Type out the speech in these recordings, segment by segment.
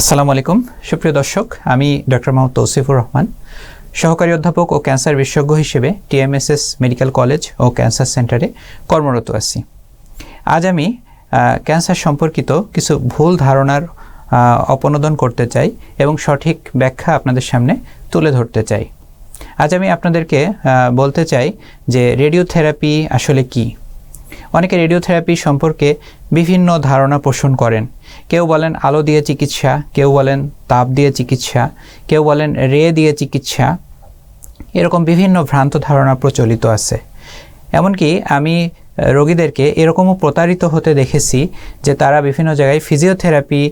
আসসালামু আলাইকুম। সুপ্রিয় দর্শক, আমি ডক্টর মোহাম্মদ তৌসিফুর রহমান, সহকারী অধ্যাপক ও ক্যান্সার বিশেষজ্ঞ হিসেবে টিএমএসএস মেডিকেল কলেজ ও ক্যান্সার সেন্টারে কর্মরত আছি। আজ আমি ক্যান্সার সম্পর্কিত কিছু ভুল ধারণার অপনোদন করতে চাই এবং সঠিক ব্যাখ্যা আপনাদের সামনে তুলে ধরতে চাই। আজ আমি আপনাদেরকে বলতে চাই যে রেডিওথেরাপি আসলে কী? অনেকে রেডিওথেরাপি সম্পর্কে বিভিন্ন ধারণা পোষণ করেন। কেউ বলেন আলো দিয়ে চিকিৎসা, কেউ বলেন তাপ দিয়ে চিকিৎসা, কেউ বলেন রে দিয়ে চিকিৎসা। এরকম বিভিন্ন ভ্রান্ত ধারণা প্রচলিত আছে। এমনকি আমি রোগীদেরকে এরকমও প্রতারিত হতে দেখেছি যে তারা বিভিন্ন জায়গায় ফিজিওথেরাপি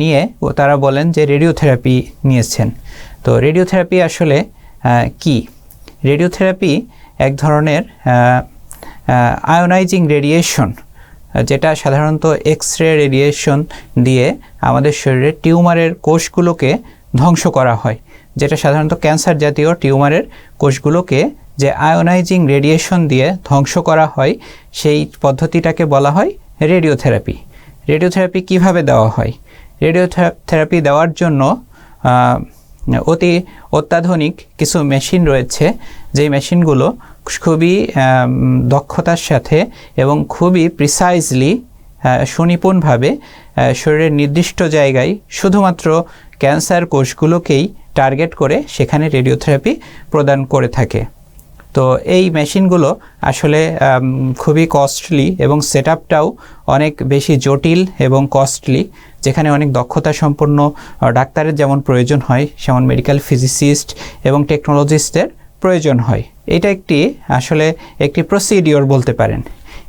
নিয়ে তারা বলেন যে রেডিওথেরাপি নিয়েছেন। তো রেডিওথেরাপি আসলে কি? রেডিওথেরাপি এক ধরনের আয়োনাইজিং রেডিয়েশন যেটা সাধারণত এক্স রে রেডিয়েশন দিয়ে আমাদের শরীরে টিউমারের কোষগুলোকে ধ্বংস করা হয়। যেটা সাধারণত ক্যান্সার জাতীয় টিউমারের কোষগুলোকে যে আয়োনাইজিং রেডিয়েশন দিয়ে ধ্বংস করা হয়, সেই পদ্ধতিটাকে বলা হয় রেডিওথেরাপি রেডিওথেরাপি কীভাবে দেওয়া হয়? রেডিওথেরাপি দেওয়ার জন্য অতি অত্যাধুনিক কিছু মেশিন রয়েছে। যেই মেশিনগুলো খুবই দক্ষতার সাথে এবং খুবই প্রিসাইজলি সুনিপুণভাবে শরীরের নির্দিষ্ট জায়গায় শুধুমাত্র ক্যান্সার কোষগুলোকেই টার্গেট করে সেখানে রেডিওথেরাপি প্রদান করে থাকে। তো এই মেশিনগুলো আসলে খুবই কস্টলি এবং সেট অনেক বেশি জটিল এবং কস্টলি যেখানে অনেক দক্ষতা সম্পন্ন ডাক্তারের যেমন প্রয়োজন হয়, সেমন মেডিকেল ফিজিসিস্ট এবং টেকনোলজিস্টের প্রয়োজন হয়। এটা একটি, আসলে একটি প্রসিডিওর বলতে পারেন।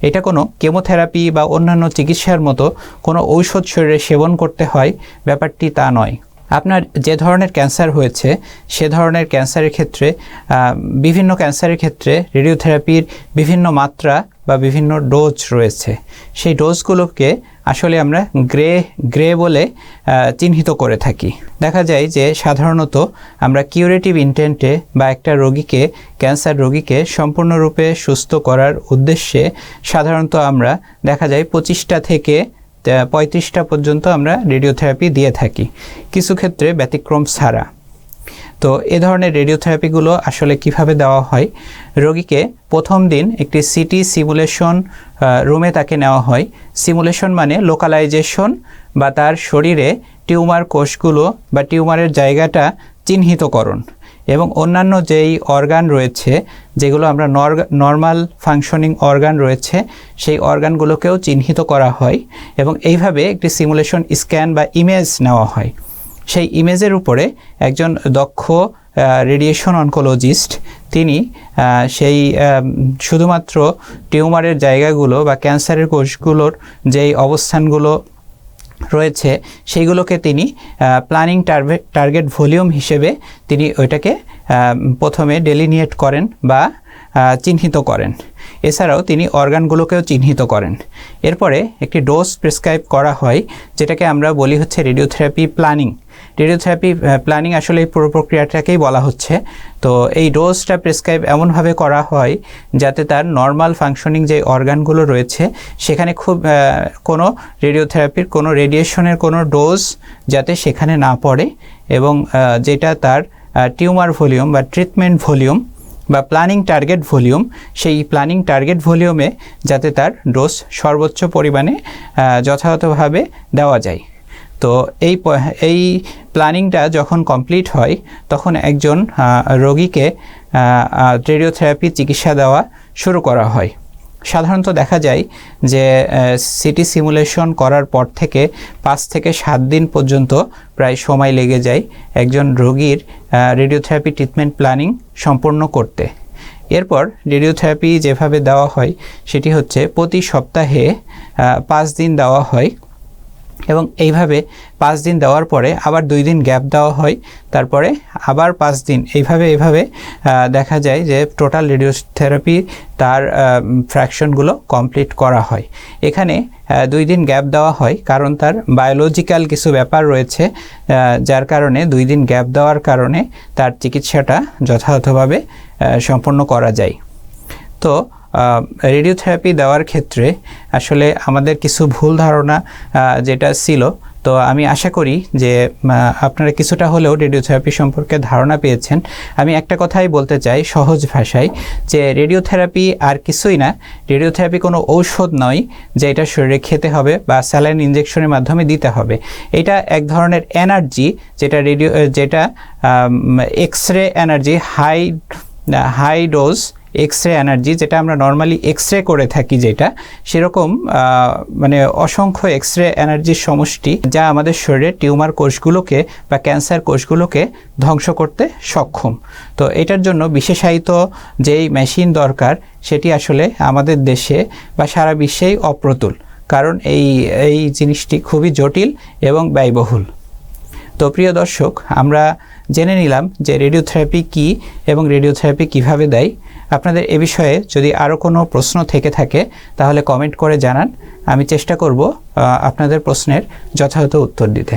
এটা কোনো কেমোথেরাপি বা অন্যান্য চিকিৎসার মতো কোনো ঔষধ শরীরে সেবন করতে হয়, ব্যাপারটি তা নয়। আপনার যে ধরনের ক্যান্সার হয়েছে, সে ধরনের ক্যান্সারের ক্ষেত্রে বিভিন্ন ক্যান্সারের ক্ষেত্রে রেডিওথেরাপির বিভিন্ন মাত্রা বা বিভিন্ন ডোজ রয়েছে। সেই ডোজগুলোকে আসলে আমরা গ্রে গ্রে বলে চিহ্নিত করে থাকি। দেখা যায় যে সাধারণত আমরা কিউরেটিভ ইন্টেন্টে বা একটা রোগীকে ক্যান্সার রোগীকে সম্পূর্ণরূপে সুস্থ করার উদ্দেশ্যে সাধারণত আমরা দেখা যায় পঁচিশটা থেকে পঁয়ত্রিশটা পর্যন্ত আমরা রেডিওথেরাপি দিয়ে থাকি। কিছু ক্ষেত্রে ব্যতিক্রম ছাড়া। তো এ ধরনের রেডিওথেরাপিগুলো আসলে কীভাবে দেওয়া হয়? রোগীকে প্রথম দিন একটি সিটি সিমুলেশন রুমে তাকে নেওয়া হয়। সিমুলেশন মানে লোকালাইজেশন বা তার শরীরে টিউমার কোষগুলো বা টিউমারের জায়গাটা চিহ্নিতকরণ এবং অন্যান্য যেই অর্গান রয়েছে, যেগুলো আমরা নর্মাল ফাংশনিং অর্গান রয়েছে, সেই অর্গানগুলোকেও চিহ্নিত করা হয় এবং এইভাবে একটি সিমুলেশন স্ক্যান বা ইমেজ নেওয়া হয়। সেই ইমেজের উপরে একজন দক্ষ রেডিয়েশন অনকোলজিস্ট তিনি সেই শুধুমাত্র টিউমারের জায়গাগুলো বা ক্যান্সারের কোষগুলোর যেই অবস্থানগুলো রয়েছে, সেইগুলোকে তিনি প্ল্যানিং টার্গেট ভলিউম হিসেবে তিনি ওইটাকে প্রথমে ডেলিনিয়েট করেন বা চিহ্নিত করেন। এছাড়াও তিনি অর্গানগুলোকেও চিহ্নিত করেন। এরপরে একটি ডোজ প্রেসক্রাইব করা হয়, যেটাকে আমরা বলি হচ্ছে রেডিওথেরাপি প্ল্যানিং রেডিওথেরাপি প্ল্যানিং আসলে এই পুরো প্রক্রিয়াটাকেই বলা হচ্ছে। তো এই ডোজটা প্রেসক্রাইব এমনভাবে করা হয় যাতে তার নর্মাল ফাংশনিং যে অর্গানগুলো রয়েছে, সেখানে খুব কোনো রেডিওথেরাপির কোনো রেডিয়েশনের কোনো ডোজ যাতে সেখানে না পড়ে এবং যেটা তার টিউমার ভলিউম বা ট্রিটমেন্ট ভলিউম বা প্ল্যানিং টার্গেট ভলিউম সেই প্ল্যানিং টার্গেট ভলিউমে যাতে তার ডোজ সর্বোচ্চ পরিমাণে যথাযথভাবে দেওয়া যায়। তো এই এই প্ল্যানিংটা যখন কমপ্লিট হয়, তখন একজন রোগীকে রেডিওথেরাপি চিকিৎসা দেওয়া শুরু করা হয়। সাধারণত দেখা যায় যে সিটি সিমুলেশন করার পর থেকে পাঁচ থেকে সাত দিন পর্যন্ত প্রায় সময় লেগে যায় একজন রোগীর রেডিওথেরাপি ট্রিটমেন্ট প্ল্যানিং সম্পূর্ণ করতে। এরপর রেডিওথেরাপি যেভাবে দেওয়া হয়, সেটি হচ্ছে প্রতি সপ্তাহে পাঁচ দিন দেওয়া হয়। এবং এইভাবে পাঁচ দিন দেওয়ার পরে আবার দুই দিন গ্যাপ দেওয়া হয়। তারপরে আবার পাঁচ দিন। এইভাবে এইভাবে দেখা যায় যে টোটাল রেডিওথেরাপি তার ফ্র্যাকশনগুলো কমপ্লিট করা হয়। এখানে দুই দিন গ্যাপ দেওয়া হয় কারণ তার বায়োলজিক্যাল কিছু ব্যাপার রয়েছে যার কারণে দুই দিন গ্যাপ দেওয়ার কারণে তার চিকিৎসাটা যথাযথভাবে সম্পন্ন করা যায়। তো রেডিওথেরাপি দেওয়ার ক্ষেত্রে আসলে আমাদের কিছু ভুল ধারণা যেটা ছিল। তো আমি আশা করি যে আপনারা কিছুটা হলেও রেডিওথেরাপি সম্পর্কে ধারণা পেয়েছেন। আমি একটা কথাই বলতে চাই সহজ ভাষায়, যে রেডিওথেরাপি আর কিছুই না। রেডিওথেরাপি কোনো ঔষধ নয় যে এটা শরীরে খেতে হবে বা স্যালাইন ইঞ্জেকশনের মাধ্যমে দিতে হবে। এটা এক ধরনের এনার্জি যেটা রেডিও যেটা X ray energy high high dose X ray energy যেটা আমরা নর্মালি এক্স রে করে থাকি যেটা, সেরকম মানে অসংখ্য এক্স রে এনার্জির সমষ্টি যা আমাদের শরীরে টিউমার কোষগুলোকে বা ক্যান্সার কোষগুলোকে ধ্বংস করতে সক্ষম। তো এটার জন্য বিশেষায়িত যেই মেশিন দরকার, সেটি আসলে আমাদের দেশে বা সারা বিশ্বেই অপ্রতুল। কারণ এই এই জিনিসটি খুবই জটিল এবং ব্যয়বহুল। তো প্রিয় দর্শক, আমরা জেনে নিলাম যে রেডিওথেরাপি কি এবং রেডিওথেরাপি কীভাবে দেয়। আপনাদের এ বিষয়ে যদি আরও কোনো প্রশ্ন থেকে থাকে, তাহলে কমেন্ট করে জানান। আমি চেষ্টা করব আপনাদের প্রশ্নের যথাযথ উত্তর দিতে।